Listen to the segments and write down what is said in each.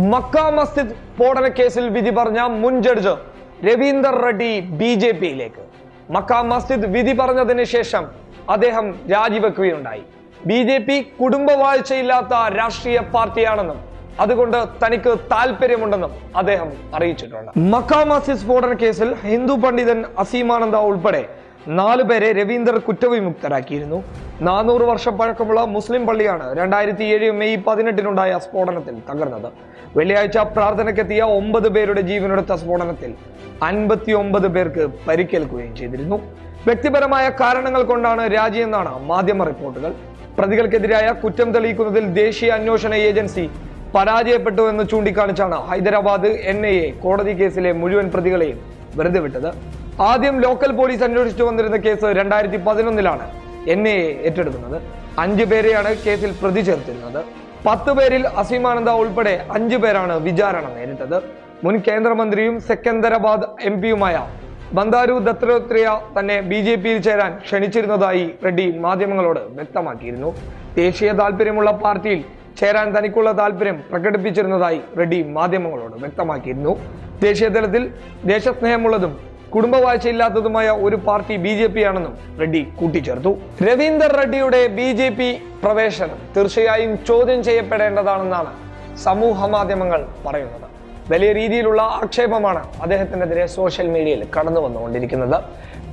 Mecca മസ്ജിദ് സ്ഫോടന കേസിൽ വിധി പറഞ്ഞ മുൻ judge Ravinder Reddy B J പിയിലേക്ക്. മക്ക മസ്ജിദ് വിധി പറഞ്ഞതിന് ശേഷം അദ്ദേഹം രാജിവെക്കുകയുണ്ടായി. ബി ജെ പി കുടുംബവാഴ്ചയില്ലാത്ത രാഷ്ട്രീയ പാർട്ടിയാണെന്നും അതുകൊണ്ട് തനിക്ക് താല്പര്യമുണ്ടെന്നും അദ്ദേഹം അറിയിച്ചിട്ടുണ്ട്. മക്ക മസ്ജിദ് സ്ഫോടന കേസിൽ ഹിന്ദു പണ്ഡിതൻ അസീമാനന്ദ ഉൾപ്പെടെ നാലു പേരെ രവീന്ദർ കുറ്റവിമുക്തരാക്കിയിരുന്നു. നാനൂറ് വർഷം പഴക്കമുള്ള മുസ്ലിം പള്ളിയാണ് രണ്ടായിരത്തി ഏഴ് മെയ് പതിനെട്ടിനുണ്ടായ സ്ഫോടനത്തിൽ തകർന്നത്. വെള്ളിയാഴ്ച പ്രാർത്ഥനയ്ക്കെത്തിയ ഒമ്പത് പേരുടെ ജീവനെടുത്ത സ്ഫോടനത്തിൽ അൻപത്തി ഒമ്പത് പേർക്ക് പരിക്കേൽക്കുകയും ചെയ്തിരുന്നു. വ്യക്തിപരമായ കാരണങ്ങൾ കൊണ്ടാണ് രാജിയെന്നാണ് മാധ്യമ റിപ്പോർട്ടുകൾ. പ്രതികൾക്കെതിരായ കുറ്റം തെളിയിക്കുന്നതിൽ ദേശീയ അന്വേഷണ ഏജൻസി പരാജയപ്പെട്ടു എന്ന് ചൂണ്ടിക്കാണിച്ചാണ് ഹൈദരാബാദ് എൻ കോടതി കേസിലെ മുഴുവൻ പ്രതികളെയും വെറുതെ വിട്ടത്. ആദ്യം ലോക്കൽ പോലീസ് അന്വേഷിച്ചു വന്നിരുന്ന കേസ് രണ്ടായിരത്തി പതിനൊന്നിലാണ് എൻ എ ഏറ്റെടുക്കുന്നത്. അഞ്ചു പേരെയാണ് കേസിൽ പ്രതി ചേർത്തിരുന്നത്. പത്ത് പേരിൽ അസീമാനന്ദ ഉൾപ്പെടെ അഞ്ചു പേരാണ് വിചാരണ നേരിട്ടത്. മുൻ കേന്ദ്രമന്ത്രിയും സെക്കന്ദരാബാദ് എം പിയുമായ ബന്ദാരു ദത്തോത്രേയ തന്നെ ബി ജെ പിയിൽ ചേരാൻ ക്ഷണിച്ചിരുന്നതായി റെഡ്ഡി മാധ്യമങ്ങളോട് വ്യക്തമാക്കിയിരുന്നു. ദേശീയ താല്പര്യമുള്ള പാർട്ടിയിൽ ചേരാൻ തനിക്കുള്ള താല്പര്യം പ്രകടിപ്പിച്ചിരുന്നതായി റെഡ്ഡി മാധ്യമങ്ങളോട് വ്യക്തമാക്കിയിരുന്നു. ദേശീയ തലത്തിൽ ദേശസ്നേഹമുള്ളതും കുടുംബവാഴ്ചയില്ലാത്തതുമായ ഒരു പാർട്ടി ബി ജെ പി ആണെന്നും റെഡ്ഡി കൂട്ടിച്ചേർത്തു. രവീന്ദർ റെഡ്ഡിയുടെ ബി ജെ പി പ്രവേശനം തീർച്ചയായും ചോദ്യം ചെയ്യപ്പെടേണ്ടതാണെന്നാണ് സമൂഹ മാധ്യമങ്ങൾ പറയുന്നത്. വലിയ രീതിയിലുള്ള ആക്ഷേപമാണ് അദ്ദേഹത്തിനെതിരെ സോഷ്യൽ മീഡിയയിൽ കടന്നു വന്നുകൊണ്ടിരിക്കുന്നത്.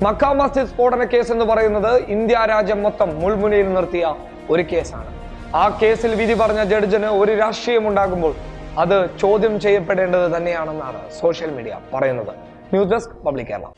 മക്ക മസ്ജിദ് സ്ഫോടന കേസ് എന്ന് പറയുന്നത് ഇന്ത്യ രാജ്യം മൊത്തം മുൾമുനയിൽ നിർത്തിയ ഒരു കേസാണ്. ആ കേസിൽ വിധി പറഞ്ഞ ജഡ്ജിന് ഒരു രാഷ്ട്രീയം ഉണ്ടാകുമ്പോൾ അത് ചോദ്യം ചെയ്യപ്പെടേണ്ടത് തന്നെയാണെന്നാണ് സോഷ്യൽ മീഡിയ പറയുന്നത്. News desk public Kerala